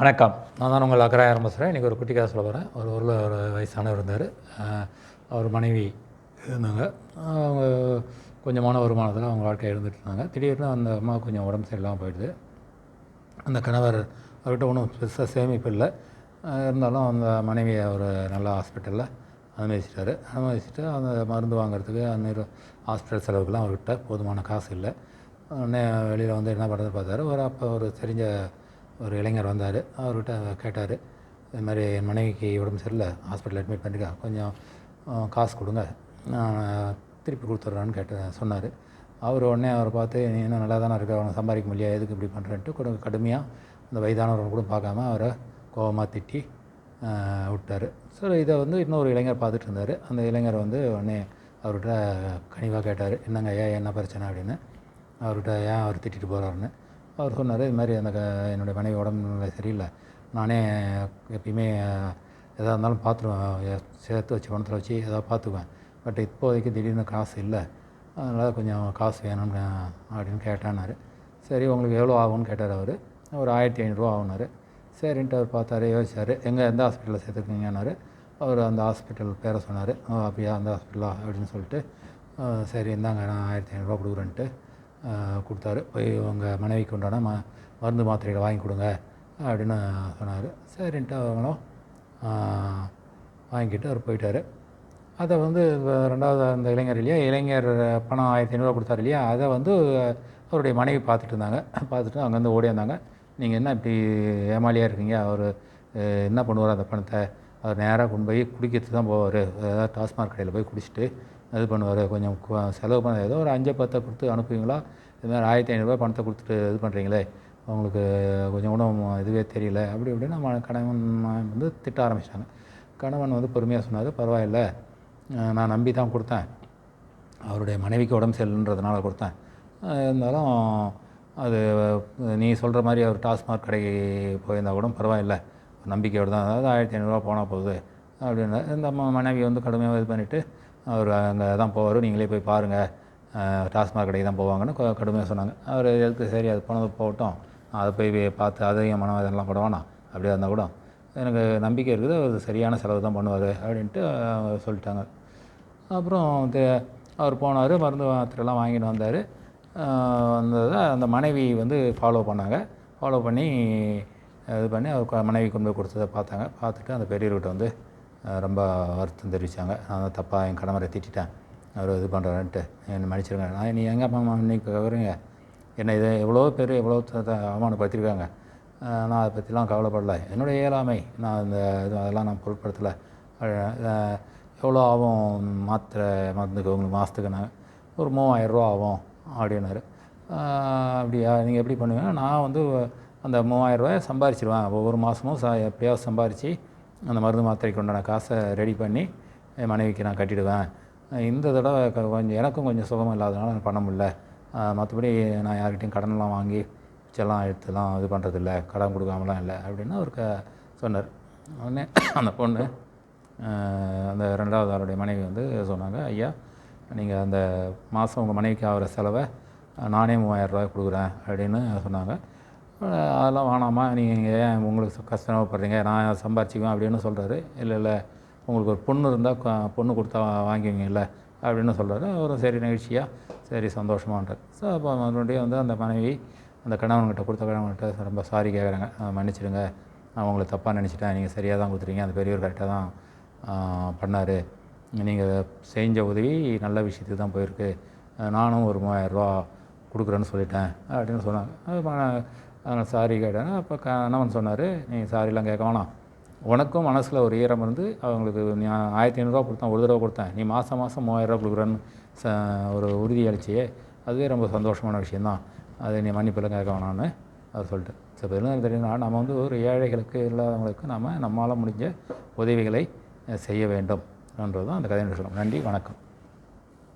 வணக்கம். நான் தான் உங்கள் அக்கறை ஆரம்பிச்சுறேன் இன்றைக்கி ஒரு குட்டி கதை சொல்ல போகிறேன் ஒரு ஊரில் ஒரு வயசானவர் இருந்தார். அவர் மனைவி இருந்தாங்க. அவங்க கொஞ்சமான வருமானத்தில் அவங்க வாழ்க்கை இருந்துட்டு இருந்தாங்க. திடீர்னு அந்த அம்மா கொஞ்சம் உடம்பு சரியில்லாமல் போயிடுது. அந்த கணவர் அவர்கிட்ட ஒன்றும் பெருசாக சேமிப்பு இல்லை. இருந்தாலும் அந்த மனைவியை ஒரு நல்ல ஹாஸ்பிட்டலில் அனுமதிச்சிட்டாரு. அனுமதிச்சுட்டு அந்த மருந்து வாங்குறதுக்கு அந்த ஹாஸ்பிட்டல் செலவுக்கெல்லாம் அவர்கிட்ட போதுமான காசு இல்லை. உடனே வெளியில் வந்து என்ன பண்ணுறது பார்த்தாரு. ஒரு அப்போ ஒரு தெரிஞ்ச ஒரு இளைஞர் வந்தார். அவர்கிட்ட கேட்டார் இது மாதிரி என் மனைவிக்கு உடம்பு சரியில்லை ஹாஸ்பிட்டல் அட்மிட் பண்ணிருக்கா கொஞ்சம் காசு கொடுங்க நான் திருப்பி கொடுத்துட்றான்னு கேட்ட சொன்னார். அவர் உடனே அவரை பார்த்து நீ இன்னும் நல்லா தானே இருக்க அவனை சம்பாதிக்க முடியாது எதுக்கு இப்படி பண்ணுறேன்ட்டு கொஞ்சம் கடுமையாக அந்த வயதானவர்கள் கூட பார்க்காம அவரை கோபமாக திட்டி விட்டார். ஸோ இதை வந்து இன்னொரு இளைஞர் பார்த்துட்டு இருந்தார். அந்த இளைஞர் வந்து உடனே அவர்கிட்ட கனிவாக கேட்டார் என்னங்க ஏன் என்ன பிரச்சனை? அப்படின்னு. அவர்கிட்ட ஏன் அவர் திட்டிட்டு போகிறாருன்னு அவர் சொன்னார் இது மாதிரி அந்த க என்னுடைய மனைவி உடம்பு சரியில்லை. நானே எப்பயுமே எதாக இருந்தாலும் பார்த்துருவேன் சேர்த்து வச்சு பணத்தில் வச்சு எதாவது பார்த்துக்குவேன் பட் இப்போதைக்கு திடீர்னு காசு இல்லை. அதனால் கொஞ்சம் காசு வேணும்னு அப்படின்னு கேட்டானார் சரி உங்களுக்கு எவ்வளோ ஆகும்னு? கேட்டார் அவர். ஒரு ஆயிரத்தி ஐநூறுரூவா ஆகுனார் சரின்ட்டு அவர் பார்த்தாரு யோசிச்சார் எங்கே எந்த ஹாஸ்பிட்டலில் சேர்த்துக்கிங்கன்னாரு அவர் அந்த ஹாஸ்பிட்டல் பேரை சொன்னார். "ஓ, அப்படியா அந்த ஹாஸ்பிட்டலா? அப்படின்னு சொல்லிட்டு சரி இந்தாங்க நான் ஆயிரத்தி ஐநூறுரூவா கொடுக்குறேன்ட்டு. கொடுத்தாரு. போய் உங்கள் மனைவிக்கு உண்டான ம மருந்து மாத்திரைகளை வாங்கி கொடுங்க அப்படின்னு சொன்னார். சரின்ட்டு அவங்களும் வாங்கிட்டு அவர் போயிட்டார். அதை வந்து ரெண்டாவது அந்த இளைஞர் இல்லையா இளைஞர் பணம் ஆயிரத்தி ஐநூறுரூவா கொடுத்தாரு இல்லையா அதை வந்து அவருடைய மனைவி பார்த்துட்டு இருந்தாங்க. பார்த்துட்டு அங்கேருந்து ஓடி வந்தாங்க. நீங்கள் என்ன இப்படி ஏமாலியாக இருக்கீங்க? அவர் என்ன பண்ணுவார் அந்த பணத்தை? அவர் நேராக கொண்டு போய் குடிக்கிறது தான் போவார். ஏதாவது டாஸ்மாக் கடையில் போய் குடிச்சிட்டு இது பண்ணுவார். கொஞ்சம் கு- செலவு பண்ண ஏதோ ஒரு அஞ்சு பத்தை கொடுத்து அனுப்புவீங்களா? இது மாதிரி ஆயிரத்தி ஐநூறுரூவா பணத்தை கொடுத்துட்டு இது பண்ணுறீங்களே உங்களுக்கு கொஞ்சம் கூட இதுவே தெரியல. அப்படி இப்படின்னு நம்ம கணவன் வந்து திட்ட ஆரம்பிச்சிட்டாங்க. கணவன் வந்து பொறுமையாக சொன்னார் பரவாயில்ல. நான் நம்பி தான் கொடுத்தேன். அவருடைய மனைவிக்கு உடம்பு சரியில்லைன்றதுனால கொடுத்தேன். இருந்தாலும் அது நீ சொல்கிற மாதிரி அவர் டாஸ்மாக் கடைக்கு போயிருந்தால் கூட பரவாயில்ல. நம்பிக்கையோடு தான் அதாவது ஆயிரத்தி ஐநூறுரூவா போனால் போகுது. அப்படின்னா இந்த அம்மா மனைவி வந்து கடுமையாக இது பண்ணிவிட்டு அவர் அங்கே தான் போவார் நீங்களே போய் பாருங்கள் டாஸ்மாக் கடைக்கு தான் போவாங்கன்னு கடுமையாக சொன்னாங்க. அவர் எதுக்கு சரி அது போனது போகட்டும். அதை போய் பார்த்து அதையும் மனம் இதெல்லாம் அப்படியே இருந்தால் கூட. எனக்கு நம்பிக்கை இருக்குது அவர் சரியான செலவு தான் பண்ணுவார் அப்படின்ட்டு சொல்லிட்டாங்க. அப்புறம் அவர் போனார் மருந்து மாத்திரைலாம் வாங்கிட்டு வந்தார். வந்ததை அந்த மனைவி வந்து ஃபாலோ பண்ணாங்க. ஃபாலோ பண்ணி இது பண்ணி அவர் மனைவி கொண்டு போய் கொடுத்ததை பார்த்தாங்க. பார்த்துட்டு அந்த பெரியவர்கிட்ட வந்து ரொம்ப வருத்தம் தெரிவித்தாங்க நான் தான் தப்பாக என் கணவரை திட்டேன் அவர் இது பண்ணுறாருன்ட்டு என்னை மன்னிச்சிருங்க. நான் நீ எங்கே அப்பா அம்மா இன்னைக்கு கவருங்க. என்னை இதை எவ்வளோ பேர் எவ்வளோ த- அவமானப்படுத்திருக்காங்க நான் அதை பற்றிலாம் கவலைப்படலை. என்னுடைய இயலாமை. நான் அந்த இது அதெல்லாம் நான் பொருட்படுத்தலை. எவ்வளோ ஆகும் மாத்திரை மருந்துக்கு உங்களுக்கு மாதத்துக்கு நான் ஒரு மூவாயிரரூவா ஆகும் அப்படின்னாரு. அப்படியா? நீங்கள் எப்படி பண்ணுவீங்க? நான் வந்து அந்த மூவாயிரரூவாயை சம்பாரிச்சிருவேன். ஒவ்வொரு மாதமும் ச எப்படியாவது சம்பாரித்து அந்த மருந்து மாத்திரைக்கு உண்டான காசை ரெடி பண்ணி என் மனைவிக்கு நான் கட்டிடுவேன். இந்த தடவை க- கொஞ்சம் எனக்கும் கொஞ்சம் சுகம் இல்லாதனால நான் பண்ண முடியல. மற்றபடி நான் யார்கிட்டையும் கடனெலாம் வாங்கி செல்லாம் எடுத்துலாம் இது பண்ணுறதில்ல கடன் கொடுக்காமலாம் இல்லை அப்படின்னு அவர் க சொன்னார். உடனே அந்த பொண்ணு அந்த ரெண்டாவது ஆளுடைய மனைவி வந்து சொன்னாங்க ஐயா நீங்கள் அந்த மாதம் உங்கள் மனைவிக்கு ஆகிற செலவை நானே மூவாயிரம் ரூபாய் கொடுக்குறேன் அப்படின்னு சொன்னாங்க. அதெல்லாம் வேணாமா நீங்கள் ஏன் உங்களுக்கு கஷ்டப்படுறீங்க நான் சம்பாரிச்சிக்குவேன் அப்படின்னு சொல்கிறாரு இல்லை இல்லை உங்களுக்கு ஒரு பொண்ணு இருந்தால் பொண்ணு கொடுத்தா வாங்குவீங்கல்ல அப்படின்னு சொல்கிறாரு அவரும் சரி நிகழ்ச்சியாக சரி சந்தோஷமான்றார். ஸோ அப்போ மறுபடியும் வந்து அந்த மனைவி அந்த கணவன்கிட்ட கொடுத்த கணவன்கிட்ட ரொம்ப சாரி கேட்குறாங்க மன்னிச்சிடுங்க. நான் உங்களை தப்பாக நினச்சிட்டேன். நீங்கள் சரியாக தான் கொடுத்துறீங்க அந்த பெரியவர் கரெக்டாக தான் பண்ணார். நீங்கள் செஞ்ச உதவி நல்ல விஷயத்துக்கு தான் போயிருக்கு. நானும் ஒரு மூவாயிரரூவா கொடுக்குறேன்னு சொல்லிட்டேன். அப்படின்னு சொன்னாங்க. அதனால் சாரி கேட்டேன் அப்போ கணவன் சொன்னார் நீ சாரிலாம் கேட்க வேணாம். உனக்கும் மனசில் ஒரு ஈரம் இருந்து அவங்களுக்கு நீ ஆயிரத்தி ஐநூறுரூவா கொடுத்தேன் ஒரு தடவை கொடுத்தேன். நீ மாதம் மாதம் மூவாயிரரூவா கொடுக்குறேன்னு ச ஒரு உறுதி அளிச்சியே அதுவே ரொம்ப சந்தோஷமான விஷயந்தான் அதை நீ மன்னிப்பெல்லாம் கேட்க வேணான்னு அதை சொல்லிட்டு ஸோ பெருநாள் தெரியும்னா நம்ம வந்து ஒரு ஏழைகளுக்கு இல்லாதவங்களுக்கு நம்ம நம்மளால் முடிஞ்ச உதவிகளை செய்ய வேண்டும். என்றது தான் அந்த கதையை விஷயம். நன்றி வணக்கம்.